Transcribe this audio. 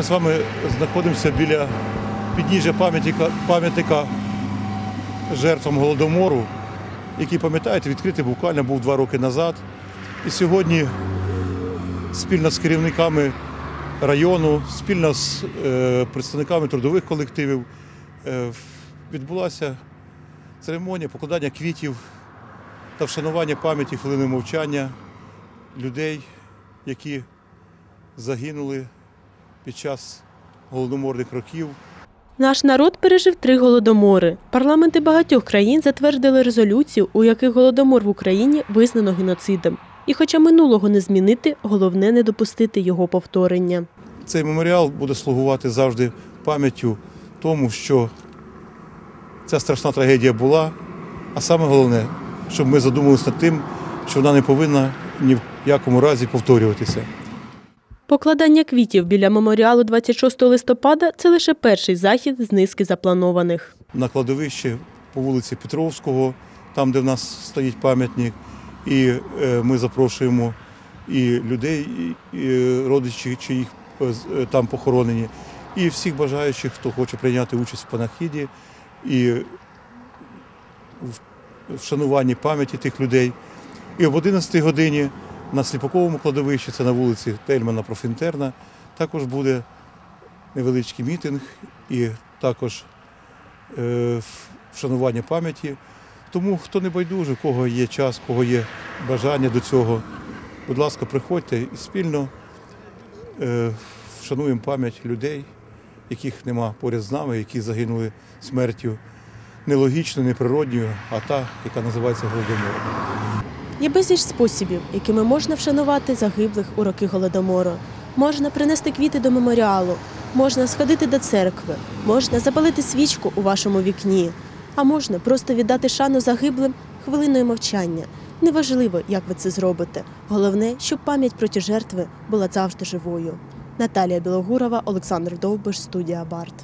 Ми з вами знаходимося біля підніжжя пам'ятника, пам'ятника жертвам Голодомору, який, пам'ятаєте, відкритий буквально був два роки назад. І сьогодні спільно з керівниками району, спільно з е, представниками трудових колективів е, відбулася церемонія покладання квітів та вшанування пам'яті хвилини мовчання людей, які загинули під час голодоморних років. Наш народ пережив три голодомори. Парламенти багатьох країн затвердили резолюцію, у яких голодомор в Україні визнано геноцидом. І хоча минулого не змінити, головне не допустити його повторення. Цей меморіал буде слугувати завжди пам'яттю тому, що ця страшна трагедія була, а саме головне, щоб ми задумалися над тим, що вона не повинна ні в якому разі повторюватися. Покладання квітів біля меморіалу 26 листопада це лише перший захід з низки запланованих. на кладовище по вулиці Петровського, там, де в нас стоїть пам'ятник. І е, ми запрошуємо і людей, і, родичів, чи їх е, е, там похоронені, і всіх бажаючих, хто хоче прийняти участь в панахіді і в вшануванні пам'яті тих людей. І об 11 годині на Сліпаковому кладовищі, це на вулиці Тельмана Профінтерна, також буде невеличкий мітинг і також е, вшанування пам'яті. Тому хто не байдуже, кого є час, кого є бажання до цього, будь ласка, приходьте і спільно е, вшануємо пам'ять людей, яких нема поряд з нами, які загинули смертю нелогічною, неприродньою, а та, яка називається голодомором. Є безліч способів, якими можна вшанувати загиблих у роки голодомору. Можна принести квіти до меморіалу, можна сходити до церкви, можна запалити свічку у вашому вікні, а можна просто віддати шану загиблим хвилиною мовчання. Неважливо, як ви це зробите. Головне, щоб пам'ять про ті жертви була завжди живою. Наталія Білогурова, Олександр Довбиш, студія Барт.